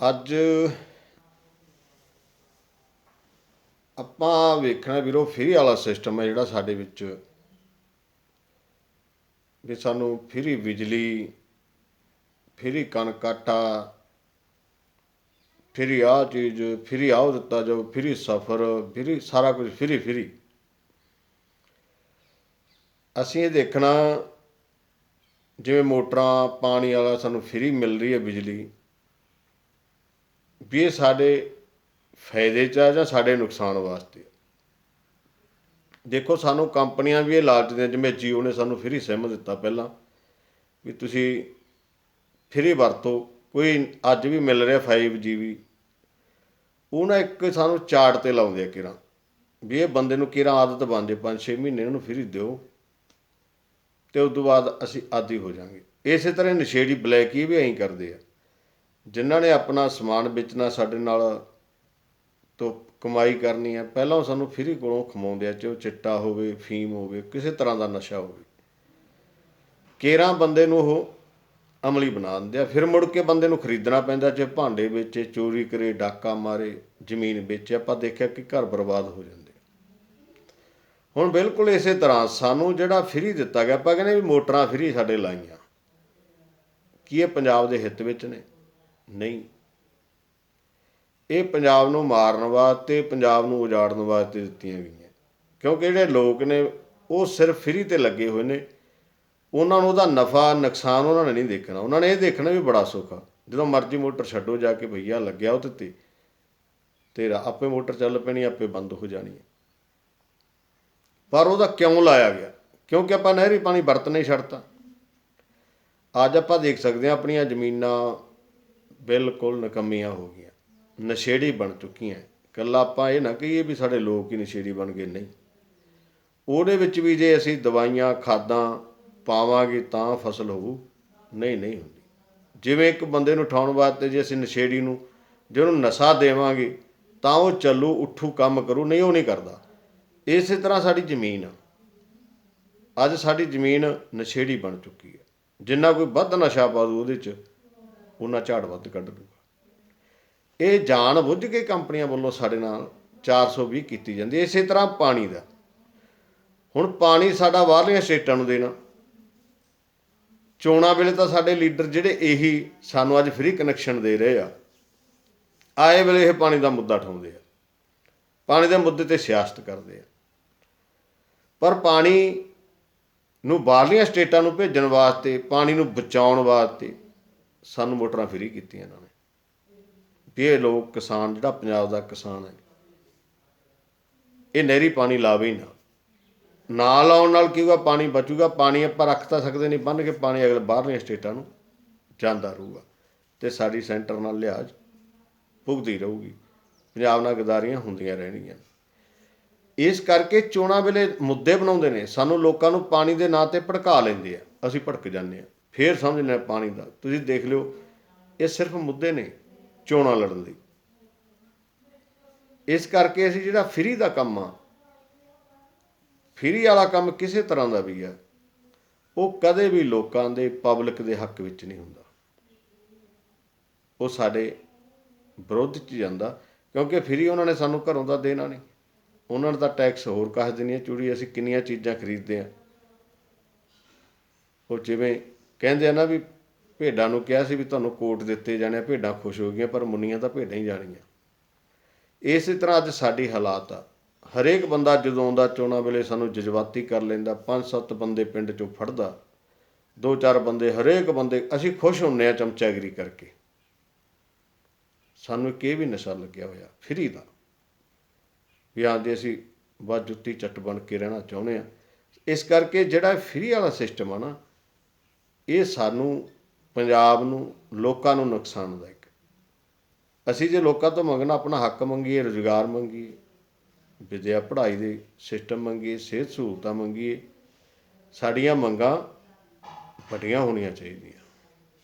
ਅੱਜ ਆਪਾਂ ਵੇਖਣਾ ਵੀਰੋ, ਫ੍ਰੀ ਵਾਲਾ ਸਿਸਟਮ ਹੈ ਜਿਹੜਾ ਸਾਡੇ ਵਿੱਚ ਵੀ ਸਾਨੂੰ ਫ੍ਰੀ ਬਿਜਲੀ, ਫ੍ਰੀ ਕਣਕ ਆਟਾ, ਫ੍ਰੀ ਆਹ ਚੀਜ਼, ਫ੍ਰੀ ਆਹ ਦਿੱਤਾ ਜਾਓ ਫ੍ਰੀ ਸਫਰ, ਫ੍ਰੀ ਸਾਰਾ ਕੁਝ ਫ੍ਰੀ ਫ੍ਰੀ। ਅਸੀਂ ਇਹ ਦੇਖਣਾ, ਜਿਵੇਂ ਮੋਟਰਾਂ, ਪਾਣੀ ਵਾਲਾ ਸਾਨੂੰ ਫ੍ਰੀ ਮਿਲ ਰਹੀ ਹੈ ਬਿਜਲੀ। ਵੀ ਇਹ ਸਾਡੇ ਫਾਇਦੇ ਚ ਆ ਜਾਂ ਸਾਡੇ ਨੁਕਸਾਨ ਵਾਸਤੇ ਦੇਖੋ, ਸਾਨੂੰ ਕੰਪਨੀਆਂ ਵੀ ਇਹ ਲਾਲਚ ਦੀਆਂ ਜਿਵੇਂ ਜੀਓ ਨੇ ਸਾਨੂੰ ਫ੍ਰੀ ਸਿਮ ਦਿੱਤਾ ਪਹਿਲਾਂ, ਵੀ ਤੁਸੀਂ ਫ੍ਰੀ ਵਰਤੋ, ਕੋਈ ਅੱਜ ਵੀ ਮਿਲ ਰਿਹਾ 5G ਵੀ। ਉਹ ਨਾ ਇੱਕ ਸਾਨੂੰ ਚਾਰਟ ਤੇ ਲਾਉਂਦੇ ਆ ਕਿਰਾਂ, ਵੀ ਇਹ ਬੰਦੇ ਨੂੰ ਕਿਰਾਂ ਆਦਤ ਬਣ ਜੇ 5-6 ਮਹੀਨੇ ਉਹਨੂੰ ਫ੍ਰੀ ਦਿਓ, ਤੇ ਉਸ ਤੋਂ ਬਾਅਦ ਅਸੀਂ ਆਦੀ ਹੋ ਜਾਾਂਗੇ। ਇਸੇ ਤਰ੍ਹਾਂ ਨਸ਼ੇੜੀ ਬਲੈਕ ਹੀ ਵੀ ਐਂ ਕਰਦੇ ਆ। ਜਿਨ੍ਹਾਂ ਨੇ ਆਪਣਾ ਸਮਾਨ ਵੇਚਣਾ ਸਾਡੇ ਨਾਲ ਤੋਂ ਕਮਾਈ ਕਰਨੀ ਹੈ, ਪਹਿਲਾਂ ਉਹ ਸਾਨੂੰ ਫ੍ਰੀ ਕੋਲੋਂ ਖਮਾਉਂਦੇ ਆ, ਚਾਹੇ ਉਹ ਚਿੱਟਾ ਹੋਵੇ, ਫੀਮ ਹੋਵੇ, ਕਿਸੇ ਤਰ੍ਹਾਂ ਦਾ ਨਸ਼ਾ ਹੋਵੇ। ਕੇਰਾਂ ਬੰਦੇ ਨੂੰ ਉਹ ਅਮਲੀ ਬਣਾ ਦਿੰਦੇ ਆ, ਫਿਰ ਮੁੜ ਕੇ ਬੰਦੇ ਨੂੰ ਖਰੀਦਣਾ ਪੈਂਦਾ, ਚਾਹੇ ਭਾਂਡੇ ਵੇਚੇ, ਚੋਰੀ ਕਰੇ, ਡਾਕਾ ਮਾਰੇ, ਜ਼ਮੀਨ ਵੇਚੇ, ਆਪਾਂ ਦੇਖਿਆ ਕਿ ਘਰ ਬਰਬਾਦ ਹੋ ਜਾਂਦੇ ਹੁਣ ਬਿਲਕੁਲ ਇਸੇ ਤਰ੍ਹਾਂ ਸਾਨੂੰ ਜਿਹੜਾ ਫ੍ਰੀ ਦਿੱਤਾ ਗਿਆ, ਆਪਾਂ ਕਹਿੰਦੇ ਵੀ ਮੋਟਰਾਂ ਫ੍ਰੀ ਸਾਡੇ ਲਾਈਆਂ। ਕੀ ਇਹ ਪੰਜਾਬ ਦੇ ਹਿੱਤ ਵਿੱਚ ਨੇ? ਨਹੀਂ। ਇਹ ਪੰਜਾਬ ਨੂੰ ਮਾਰਨ ਵਾਸਤੇ, ਪੰਜਾਬ ਨੂੰ ਉਜਾੜਨ ਵਾਸਤੇ ਦਿੱਤੀਆਂ ਗਈਆਂ। ਕਿਉਂਕਿ ਜਿਹੜੇ ਲੋਕ ਨੇ, ਉਹ ਸਿਰਫ ਫਰੀ ਤੇ ਲੱਗੇ ਹੋਏ ਨੇ। ਉਹਨਾਂ ਨੂੰ ਉਹਦਾ ਨਫਾ, ਨੁਕਸਾਨ ਉਹਨਾਂ ਨੇ ਨਹੀਂ ਦੇਖਣਾ। ਉਹਨਾਂ ਨੇ ਇਹ ਦੇਖਣਾ ਵੀ ਬੜਾ ਸੁੱਖ। ਆ ਜਦੋਂ ਮਰਜ਼ੀ ਮੋਟਰ ਛੱਡੋ ਜਾ ਕੇ ਭਈਆ ਲੱਗਿਆ ਉਹ ਤੇ ਤੇਰਾ ਆਪੇ ਮੋਟਰ ਚੱਲ ਪੈਣੀ, ਆਪੇ ਬੰਦ ਹੋ ਜਾਣੀ ਹੈ। ਪਰ ਉਹਦਾ ਕਿਉਂ ਲਾਇਆ ਗਿਆ? ਕਿਉਂਕਿ ਆਪਾਂ ਨਹਿਰੀ ਪਾਣੀ ਵਰਤ ਨਹੀਂ ਛੱਡਤਾ। ਅੱਜ ਆਪਾਂ ਦੇਖ ਸਕਦੇ ਹਾਂ ਆਪਣੀਆਂ ਜ਼ਮੀਨਾਂ ਬਿਲਕੁਲ ਨਕਮੀਆਂ ਹੋ ਗਈਆਂ। ਨਸ਼ੇੜੀ ਬਣ ਚੁੱਕੀਆਂ ਕੱਲਾ ਆਪਾਂ ਇਹ ਨਾ ਕਹੀਏ ਵੀ ਸਾਡੇ ਲੋਕ ਹੀ ਨਸ਼ੇੜੀ ਬਣ ਗਏ। ਨਹੀਂ। ਉਹਦੇ ਵਿੱਚ ਵੀ ਜੇ ਅਸੀਂ ਦਵਾਈਆਂ, ਖਾਦਾਂ ਪਾਵਾਂਗੇ ਤਾਂ ਫਸਲ ਹੋਊ। ਨਹੀਂ ਨਹੀਂ ਹੁੰਦੀ। ਜਿਵੇਂ ਇੱਕ ਬੰਦੇ ਨੂੰ ਉਠਾਉਣ ਵਾਸਤੇ ਜੇ ਅਸੀਂ ਨਸ਼ੇੜੀ ਨੂੰ ਜੇ ਉਹਨੂੰ ਨਸ਼ਾ ਦੇਵਾਂਗੇ ਤਾਂ ਉਹ ਚੱਲੂ, ਉੱਠੂ, ਕੰਮ ਕਰੂ, ਨਹੀਂ ਉਹ ਨਹੀਂ ਕਰਦਾ। ਇਸੇ ਤਰ੍ਹਾਂ ਸਾਡੀ ਜ਼ਮੀਨ ਆ। ਅੱਜ ਸਾਡੀ ਜ਼ਮੀਨ ਨਸ਼ੇੜੀ ਬਣ ਚੁੱਕੀ ਹੈ ਜਿੰਨਾ ਕੋਈ ਵੱਧ ਨਸ਼ਾ ਪਾ ਦੂ ਉਹਦੇ 'ਚ ਉਹਨਾਂ ਝਾੜ ਵੱਧ ਕੱਢ ਲੂਗਾ ਇਹ ਜਾਣ ਬੁੱਝ ਕੇ ਕੰਪਨੀਆਂ ਵੱਲੋਂ ਸਾਡੇ ਨਾਲ 420 ਕੀਤੀ ਜਾਂਦੀ ਇਸੇ ਤਰ੍ਹਾਂ ਪਾਣੀ ਦਾ। ਹੁਣ ਪਾਣੀ ਸਾਡਾ ਬਾਹਰਲੀਆਂ ਸਟੇਟਾਂ ਨੂੰ ਦੇਣਾ। ਚੋਣਾਂ ਵੇਲੇ ਤਾਂ ਸਾਡੇ ਲੀਡਰ ਜਿਹੜੇ ਇਹੀ ਸਾਨੂੰ ਅੱਜ ਫ੍ਰੀ ਕਨੈਕਸ਼ਨ ਦੇ ਰਹੇ ਆ। ਆਏ ਵੇਲੇ ਇਹ ਪਾਣੀ ਦਾ ਮੁੱਦਾ ਠਾਉਂਦੇ ਆ। ਪਾਣੀ ਦੇ ਮੁੱਦੇ ਤੇ ਸਿਆਸਤ ਕਰਦੇ ਆ। ਪਰ ਪਾਣੀ ਨੂੰ ਬਾਹਰਲੀਆਂ ਸਟੇਟਾਂ ਨੂੰ ਭੇਜਣ ਵਾਸਤੇ, ਪਾਣੀ ਨੂੰ ਬਚਾਉਣ ਵਾਸਤੇ ਸਾਨੂੰ ਮੋਟਰਾਂ ਫ੍ਰੀ ਕੀਤੀਆਂ ਇਹਨਾਂ ਨੇ। ਵੀ ਇਹ ਲੋਕ ਕਿਸਾਨ, ਜਿਹੜਾ ਪੰਜਾਬ ਦਾ ਕਿਸਾਨ ਹੈ, ਇਹ ਨਹਿਰੀ ਪਾਣੀ ਲਾਵੇ ਹੀ ਨਾ। ਨਾ ਲਾਉਣ ਨਾਲ ਕੀ ਹੋਊਗਾ? ਪਾਣੀ ਬਚੂਗਾ। ਪਾਣੀ ਆਪਾਂ ਰੱਖ ਤਾਂ ਸਕਦੇ ਨਹੀਂ ਬੰਨ ਕੇ ਪਾਣੀ ਅਗਲੇ ਬਾਹਰਲੀਆਂ ਸਟੇਟਾਂ ਨੂੰ ਜਾਂਦਾ ਰਹੂਗਾ। ਤੇ ਸਾਡੀ ਸੈਂਟਰ ਨਾਲ ਲਿਹਾਜ਼ ਭੁਗਦੀ ਰਹੂਗੀ। ਪੰਜਾਬ ਨਾਲ ਗਦਾਰੀਆਂ ਹੁੰਦੀਆਂ ਰਹਿਣਗੀਆਂ। ਇਸ ਕਰਕੇ ਚੋਣਾਂ ਵੇਲੇ ਮੁੱਦੇ ਬਣਾਉਂਦੇ ਨੇ। ਸਾਨੂੰ ਲੋਕਾਂ ਨੂੰ ਪਾਣੀ ਦੇ ਨਾਂ ਤੇ ਭੜਕਾ ਲੈਂਦੇ ਆ। ਅਸੀਂ ਭੜਕ ਜਾਂਦੇ ਆ। ਫੇਰ ਸਮਝ ਲੈਣਾ ਪਾਣੀ ਦਾ। ਤੁਸੀਂ ਦੇਖ ਲਿਓ, ਇਹ ਸਿਰਫ ਮੁੱਦੇ ਨੇ ਚੋਣਾਂ ਲੜਨ ਲਈ। ਇਸ ਕਰਕੇ ਅਸੀਂ ਜਿਹੜਾ ਫਰੀ ਦਾ ਕੰਮ ਆ, ਫ੍ਰੀ ਵਾਲਾ ਕੰਮ ਕਿਸੇ ਤਰ੍ਹਾਂ ਦਾ ਵੀ ਆ, ਉਹ ਕਦੇ ਵੀ ਲੋਕਾਂ ਦੇ ਪਬਲਿਕ ਦੇ ਹੱਕ ਵਿੱਚ ਨਹੀਂ ਹੁੰਦਾ। ਉਹ ਸਾਡੇ ਵਿਰੋਧ 'ਚ ਜਾਂਦਾ, ਕਿਉਂਕਿ ਫਰੀ ਉਹਨਾਂ ਨੇ ਸਾਨੂੰ ਘਰੋਂ ਦਾ ਦੇਣਾ ਨਹੀਂ। ਉਹਨਾਂ ਨੇ ਤਾਂ ਟੈਕਸ ਹੋਰ ਕੱਸ ਦੇਣੀ ਹੈ ਚੂੜੀ ਅਸੀਂ ਕਿੰਨੀਆਂ ਚੀਜ਼ਾਂ ਖਰੀਦਦੇ ਆ। ਉਹ ਜਿਵੇਂ ਕਹਿੰਦੇ ਆ ਨਾ ਵੀ ਭੇਡਾਂ ਨੂੰ ਕਿਹਾ ਸੀ ਵੀ ਤੁਹਾਨੂੰ ਕੋਟ ਦਿੱਤੇ ਜਾਣੇ ਆ, ਭੇਡਾਂ ਖੁਸ਼ ਹੋ ਗਈਆਂ ਪਰ ਮੁੰਨੀਆਂ ਤਾਂ ਭੇਡਾਂ ਹੀ ਜਾਣੀਆਂ। ਇਸੇ ਤਰ੍ਹਾਂ ਅੱਜ ਸਾਡੀ ਹਾਲਾਤ ਆ। ਹਰੇਕ ਬੰਦਾ ਜਦੋਂ ਆਉਂਦਾ ਚੋਣਾਂ ਵੇਲੇ ਸਾਨੂੰ ਜਜ਼ਬਾਤੀ ਕਰ ਲੈਂਦਾ ਪੰਜ ਸੱਤ ਬੰਦੇ ਪਿੰਡ ਚੋਂ ਫੜਦਾ ਦੋ ਚਾਰ ਬੰਦੇ ਹਰੇਕ ਬੰਦੇ ਅਸੀਂ ਖੁਸ਼ ਹੁੰਨੇ ਆ ਚਮਚਾਗਰੀ ਕਰਕੇ। ਸਾਨੂੰ ਇੱਕ ਇਹ ਵੀ ਨਸ਼ਾ ਲੱਗਿਆ ਹੋਇਆ ਫਰੀ ਦਾ ਵੀ ਆਂਦੇ ਅਸੀਂ ਬਸ ਜੁੱਤੀ ਚੱਟ ਬਣ ਕੇ ਰਹਿਣਾ ਚਾਹੁੰਦੇ ਆ। ਇਸ ਕਰਕੇ ਜਿਹੜਾ ਫਰੀ ਵਾਲਾ ਸਿਸਟਮ ਆ ਨਾ ਇਹ ਸਾਨੂੰ ਪੰਜਾਬ ਨੂੰ, ਲੋਕਾਂ ਨੂੰ ਨੁਕਸਾਨਦਾਇਕ ਅਸੀਂ ਜੇ ਲੋਕਾਂ ਤੋਂ ਮੰਗਣਾ, ਆਪਣਾ ਹੱਕ ਮੰਗੀਏ, ਰੁਜ਼ਗਾਰ ਮੰਗੀਏ, ਵਿਦਿਆ ਪੜ੍ਹਾਈ ਦੇ ਸਿਸਟਮ ਮੰਗੀਏ, ਸਿਹਤ ਸਹੂਲਤਾਂ ਮੰਗੀਏ, ਸਾਡੀਆਂ ਮੰਗਾਂ ਵੱਡੀਆਂ ਹੋਣੀਆਂ ਚਾਹੀਦੀਆਂ।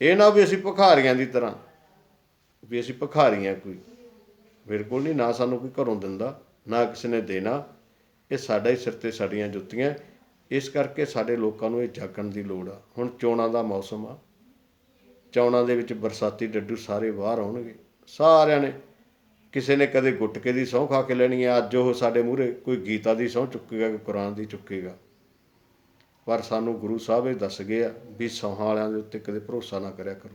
ਇਹ ਨਾ ਵੀ ਅਸੀਂ ਭਿਖਾਰੀਆਂ ਦੀ ਤਰ੍ਹਾਂ, ਵੀ ਅਸੀਂ ਭਿਖਾਰੀਆਂ ਕੋਈ। ਬਿਲਕੁਲ ਨਹੀਂ, ਨਾ ਸਾਨੂੰ ਕੋਈ ਘਰੋਂ ਦਿੰਦਾ, ਨਾ ਕਿਸੇ ਨੇ ਦੇਣਾ। ਇਹ ਸਾਡਾ ਹੀ ਸਿਰ ਤੇ ਸਾਡੀਆਂ ਜੁੱਤੀਆਂ ਇਸ ਕਰਕੇ ਸਾਡੇ ਲੋਕਾਂ ਨੂੰ ਇਹ ਜਾਗਣ ਦੀ ਲੋੜ ਆ। ਹੁਣ ਚੋਣਾਂ ਦਾ ਮੌਸਮ ਆ। ਚੋਣਾਂ ਦੇ ਵਿੱਚ ਬਰਸਾਤੀ ਡੱਡੂ ਸਾਰੇ ਬਾਹਰ ਆਉਣਗੇ। ਸਾਰਿਆਂ ਨੇ ਕਿਸੇ ਨੇ ਕਦੇ ਗੁਟਕੇ ਦੀ ਸਹੁੰ ਖਾ ਕੇ ਲੈਣੀ ਹੈ ਅੱਜ ਉਹ ਸਾਡੇ ਮੂਹਰੇ ਕੋਈ ਗੀਤਾ ਦੀ ਸਹੁੰ ਚੁੱਕੇਗਾ, ਕੋਈ ਕੁਰਾਨ ਦੀ ਚੁੱਕੇਗਾ। ਪਰ ਸਾਨੂੰ ਗੁਰੂ ਸਾਹਿਬ ਇਹ ਦੱਸ ਗਏ ਆ ਵੀ ਸਹੁੰ ਵਾਲਿਆਂ ਦੇ ਉੱਤੇ ਕਦੇ ਭਰੋਸਾ ਨਾ ਕਰਿਆ ਕਰੋ।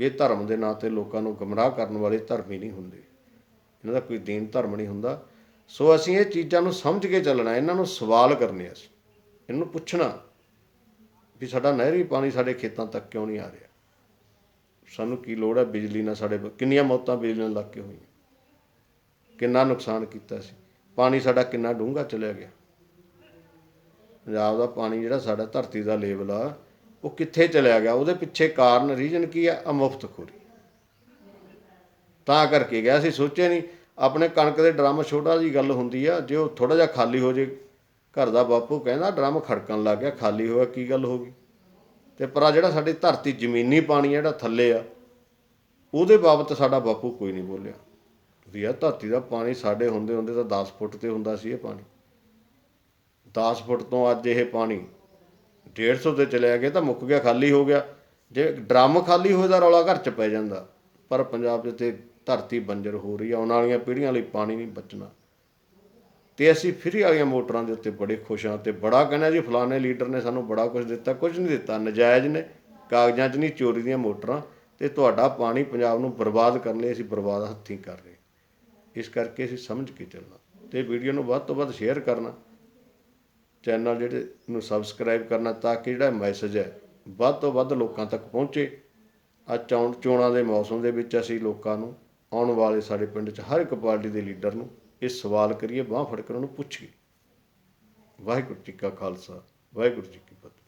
ਇਹ ਧਰਮ ਦੇ ਨਾਂ ਤੇ ਲੋਕਾਂ ਨੂੰ ਗਮਰਾਹ ਕਰਨ ਵਾਲੇ ਧਰਮ ਹੀ ਨਹੀਂ ਹੁੰਦੇ। ਇਹਨਾਂ ਦਾ ਕੋਈ ਦੀਨ ਧਰਮ ਨਹੀਂ ਹੁੰਦਾ। ਸੋ ਅਸੀਂ ਇਹ ਚੀਜ਼ਾਂ ਨੂੰ ਸਮਝ ਕੇ ਚੱਲਣਾ, ਇਹਨਾਂ ਨੂੰ ਸਵਾਲ ਕਰਨੇ ਅਸੀਂ। ਇਹਨੂੰ ਪੁੱਛਣਾ ਵੀ ਸਾਡਾ ਨਹਿਰੀ ਪਾਣੀ ਸਾਡੇ ਖੇਤਾਂ ਤੱਕ ਕਿਉਂ ਨਹੀਂ ਆ ਰਿਹਾ? ਸਾਨੂੰ ਕੀ ਲੋੜ ਹੈ ਬਿਜਲੀ ਨਾਲ ਸਾਡੇ ਕਿੰਨੀਆਂ ਮੌਤਾਂ ਬਿਜਲੀ ਨਾਲ ਲੱਗ ਕੇ ਹੋਈਆਂ? ਕਿੰਨਾ ਨੁਕਸਾਨ ਕੀਤਾ ਸੀ? ਪਾਣੀ ਸਾਡਾ ਕਿੰਨਾ ਡੂੰਘਾ ਚਲਿਆ ਗਿਆ? ਪੰਜਾਬ ਦਾ ਪਾਣੀ ਜਿਹੜਾ ਸਾਡਾ ਧਰਤੀ ਦਾ ਲੇਵਲ ਆ, ਉਹ ਕਿੱਥੇ ਚਲਿਆ ਗਿਆ? ਉਹਦੇ ਪਿੱਛੇ ਕਾਰਨ, ਰੀਜਨ ਕੀ ਆ? ਅਮੁਫਤਖੋਰੀ ਤਾਂ ਕਰਕੇ ਗਿਆ ਸੀ, ਸੋਚਿਆ ਨਹੀਂ ਆਪਣੇ ਕਣਕ ਦੇ ਡਰਮ ਛੋਟਾ ਜੀ ਗੱਲ ਹੁੰਦੀ ਆ, ਜੇ ਉਹ ਥੋੜਾ ਜਿਹਾ ਖਾਲੀ ਹੋ ਜੇ, ਘਰ ਦਾ ਬਾਪੂ ਕਹਿੰਦਾ ਡਰਮ ਖੜਕਣ ਲੱਗ ਗਿਆ, ਖਾਲੀ ਹੋਇਆ ਕੀ ਗੱਲ ਹੋ ਗਈ? ਤੇ ਪਰ ਆ ਜਿਹੜਾ ਸਾਡੀ ਧਰਤੀ ਜ਼ਮੀਨੀ ਪਾਣੀ ਆ, ਜਿਹੜਾ ਥੱਲੇ ਆ, ਉਹਦੇ ਬਾਬਤ ਸਾਡਾ ਬਾਪੂ ਕੋਈ ਨਹੀਂ ਬੋਲਿਆ। ਵੀ ਆ ਧਰਤੀ ਦਾ ਪਾਣੀ ਸਾਡੇ ਹੁੰਦੇ ਹੁੰਦੇ ਤਾਂ 10 ਫੁੱਟ ਤੇ ਹੁੰਦਾ ਸੀ ਇਹ ਪਾਣੀ। 10 ਫੁੱਟ ਤੋਂ ਅੱਜ ਇਹ ਪਾਣੀ 150 ਤੇ ਚਲਿਆ ਗਿਆ ਤਾਂ ਮੁੱਕ ਗਿਆ, ਖਾਲੀ ਹੋ ਗਿਆ। ਜੇ ਡਰਮ ਖਾਲੀ ਹੋਏ ਦਾ ਰੌਲਾ ਘਰ ਚ ਪੈ ਜਾਂਦਾ। ਪਰ ਪੰਜਾਬ 'ਚ ਤੇ ਧਰਤੀ ਬੰਜਰ ਹੋ ਰਹੀ ਆ, ਆਉਣ ਵਾਲੀਆਂ ਪੀੜ੍ਹੀਆਂ ਲਈ ਪਾਣੀ ਨਹੀਂ ਬਚਣਾ। ਤੇ ਅਸੀਂ ਫਰੀ ਵਾਲੀਆਂ ਮੋਟਰਾਂ ਦੇ ਉੱਤੇ ਬੜੇ ਖੁਸ਼ ਹਾਂ ਤੇ ਬੜਾ ਕਹਿੰਦਾ ਜੀ, ਫਲਾਣੇ ਲੀਡਰ ਨੇ ਸਾਨੂੰ ਬੜਾ ਕੁਝ ਦਿੱਤਾ ਕੁਝ ਨਹੀਂ ਦਿੱਤਾ। ਨਜਾਇਜ਼ ਨੇ, ਕਾਗਜ਼ਾਂ 'ਚ ਨਹੀਂ, ਚੋਰੀ ਦੀਆਂ ਮੋਟਰਾਂ। ਤੇ ਤੁਹਾਡਾ ਪਾਣੀ ਪੰਜਾਬ ਨੂੰ ਬਰਬਾਦ ਕਰਨ ਲਈ ਅਸੀਂ ਬਰਬਾਦ ਹੱਥੀਂ ਕਰ ਰਹੇ ਇਸ ਕਰਕੇ ਅਸੀਂ ਸਮਝ ਕੇ ਚੱਲਣਾ। ਤੇ ਵੀਡੀਓ ਨੂੰ ਵੱਧ ਤੋਂ ਵੱਧ ਸ਼ੇਅਰ ਕਰਨਾ। ਚੈਨਲ ਜਿਹੜੇ ਨੂੰ ਸਬਸਕ੍ਰਾਈਬ ਕਰਨਾ ਤਾਂ ਕਿ ਜਿਹੜਾ ਮੈਸੇਜ ਹੈ, ਵੱਧ ਤੋਂ ਵੱਧ ਲੋਕਾਂ ਤੱਕ ਪਹੁੰਚੇ। ਆ ਚੋਣਾਂ ਦੇ ਮੌਸਮ ਦੇ ਵਿੱਚ ਅਸੀਂ ਲੋਕਾਂ ਨੂੰ ਆਉਣ ਵਾਲੇ ਸਾਡੇ ਪਿੰਡ 'ਚ ਹਰ ਇੱਕ ਪਾਰਟੀ ਦੇ ਲੀਡਰ ਨੂੰ ਇਹ ਸਵਾਲ ਕਰੀਏ, ਬਾਹ ਫੜ ਕੇ ਉਹਨਾਂ ਨੂੰ ਪੁੱਛੀਏ। ਵਾਹਿਗੁਰੂ ਜੀ ਕਾ ਖਾਲਸਾ, ਵਾਹਿਗੁਰੂ ਜੀ ਕੀ ਫਤਿਹ।